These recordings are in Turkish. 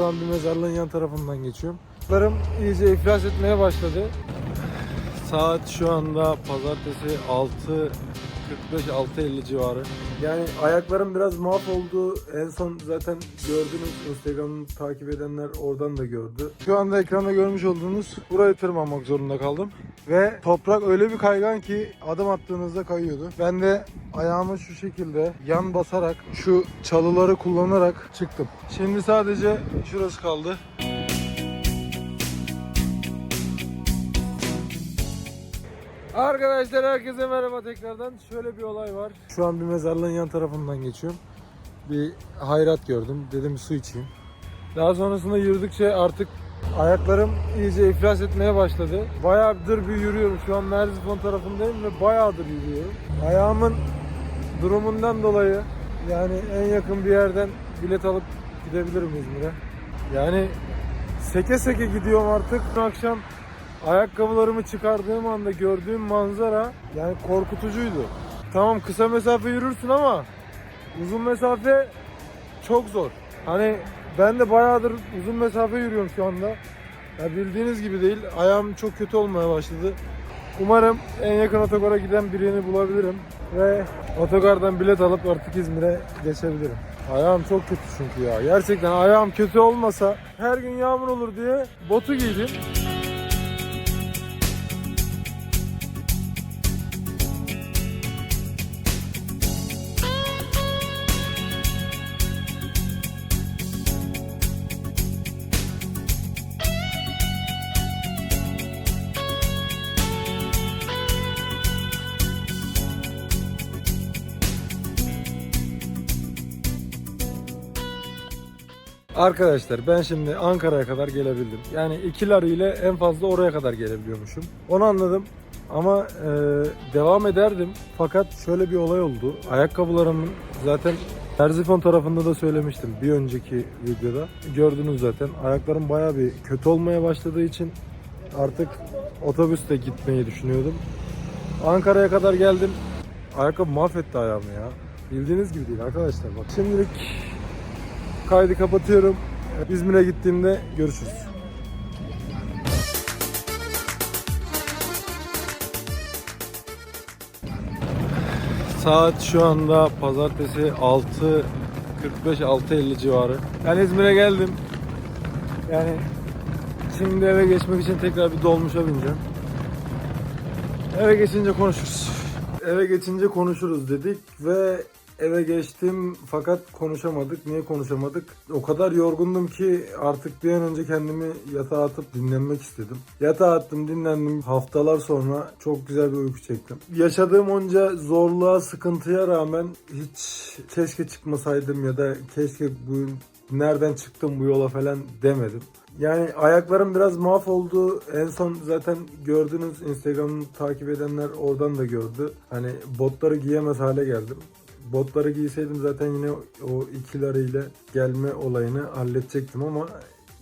Şu an bir mezarlığın yan tarafından geçiyorum. Ayaklarım iyice iflas etmeye başladı. Saat şu anda pazartesi 6.45 6.50 civarı. Yani ayaklarım biraz mahvoldu. En son zaten gördünüz Instagram'ı takip edenler oradan da gördü. Şu anda ekranda görmüş olduğunuz buraya tırmanmak zorunda kaldım. Ve toprak öyle bir kaygan ki adım attığınızda kayıyordu. Ben de ayağımı şu şekilde yan basarak şu çalıları kullanarak çıktım. Şimdi sadece şurası kaldı. Arkadaşlar herkese merhaba tekrardan. Şöyle bir olay var. Şu an bir mezarlığın yan tarafından geçiyorum. Bir hayrat gördüm. Dedim su içeyim. Daha sonrasında yürüdükçe artık ayaklarım iyice iflas etmeye başladı. Bayağıdır bir yürüyorum. Şu an Merzifon tarafındayım ve bayağıdır yürüyorum. Ayağımın durumundan dolayı yani en yakın bir yerden bilet alıp gidebilirim İzmir'e. Yani seke seke gidiyorum artık. Dün akşam ayakkabılarımı çıkardığım anda gördüğüm manzara yani korkutucuydu. Tamam kısa mesafe yürürsün ama uzun mesafe çok zor. Hani ben de bayağıdır uzun mesafe yürüyorum şu anda. Ya bildiğiniz gibi değil. Ayağım çok kötü olmaya başladı. Umarım en yakın otogara giden birini bulabilirim ve otogardan bilet alıp artık İzmir'e geçebilirim. Ayağım çok kötü çünkü ya. Gerçekten ayağım kötü olmasa her gün yağmur olur diye botu giydim. Arkadaşlar ben şimdi Ankara'ya kadar gelebildim. Yani iki ile en fazla oraya kadar gelebiliyormuşum. Onu anladım. Ama e, devam ederdim. Fakat şöyle bir olay oldu. Ayakkabılarımın zaten Erzifon tarafında da söylemiştim bir önceki videoda. Gördünüz zaten. Ayaklarım baya bir kötü olmaya başladığı için artık otobüste gitmeyi düşünüyordum. Ankara'ya kadar geldim. Ayakkabı mahvetti ayağımı ya. Bildiğiniz gibi değil arkadaşlar bak. Şimdilik Kaydı kapatıyorum. İzmir'e gittiğimde görüşürüz. Saat şu anda pazartesi 6.45 6.50 civarı. Ben İzmir'e geldim. Yani şimdi eve geçmek için tekrar bir dolmuşa bineceğim. Eve geçince konuşuruz. Eve geçince konuşuruz dedik ve eve geçtim fakat konuşamadık. Niye konuşamadık? O kadar yorgundum ki artık bir an önce kendimi yatağa atıp dinlenmek istedim. Yatağa attım, dinlendim. Haftalar sonra çok güzel bir uyku çektim. Yaşadığım onca zorluğa, sıkıntıya rağmen hiç keşke çıkmasaydım ya da keşke bu nereden çıktım bu yola falan demedim. Yani ayaklarım biraz mahvoldu. En son zaten gördünüz Instagram'ı takip edenler oradan da gördü. Hani botları giyemez hale geldim. Botları giyseydim zaten yine o ikilarıyla gelme olayını halledecektim ama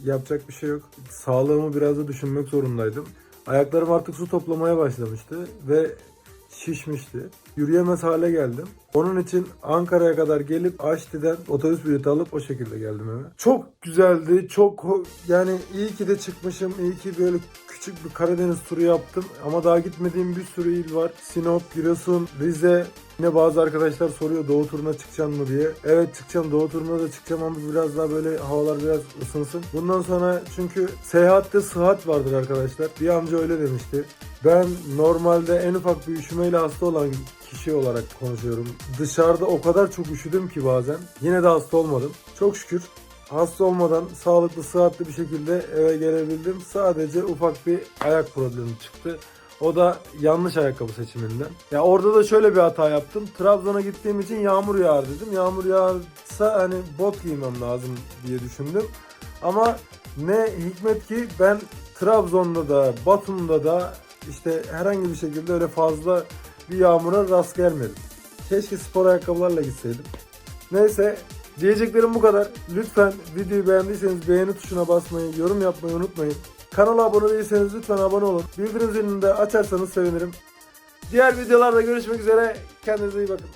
yapacak bir şey yok. Sağlığımı biraz da düşünmek zorundaydım. Ayaklarım artık su toplamaya başlamıştı ve şişmişti. Yürüyemez hale geldim. Onun için Ankara'ya kadar gelip Aşti'den otobüs bileti alıp o şekilde geldim eve. Çok güzeldi. Çok yani iyi ki de çıkmışım. İyi ki böyle küçük bir Karadeniz turu yaptım. Ama daha gitmediğim bir sürü il var. Sinop, Giresun, Rize. Yine bazı arkadaşlar soruyor Doğu turuna çıkacaksın mı diye. Evet çıkacağım Doğu turuna da çıkacağım ama biraz daha böyle havalar biraz ısınsın. Bundan sonra çünkü seyahatte sıhhat vardır arkadaşlar. Bir amca öyle demişti. Ben normalde en ufak bir üşümeyle hasta olan kişi olarak konuşuyorum. Dışarıda o kadar çok üşüdüm ki bazen. Yine de hasta olmadım. Çok şükür hasta olmadan sağlıklı, sıhhatli bir şekilde eve gelebildim. Sadece ufak bir ayak problemi çıktı. O da yanlış ayakkabı seçiminden. Ya orada da şöyle bir hata yaptım. Trabzon'a gittiğim için yağmur yağar dedim. Yağmur yağarsa hani bot giymem lazım diye düşündüm. Ama ne hikmet ki ben Trabzon'da da Batum'da da işte herhangi bir şekilde öyle fazla bir yağmura rast gelmedim. Keşke spor ayakkabılarla gitseydim. Neyse diyeceklerim bu kadar. Lütfen videoyu beğendiyseniz beğeni tuşuna basmayı, yorum yapmayı unutmayın. Kanala abone değilseniz lütfen abone olun. Bildirim zilini de açarsanız sevinirim. Diğer videolarda görüşmek üzere. Kendinize iyi bakın.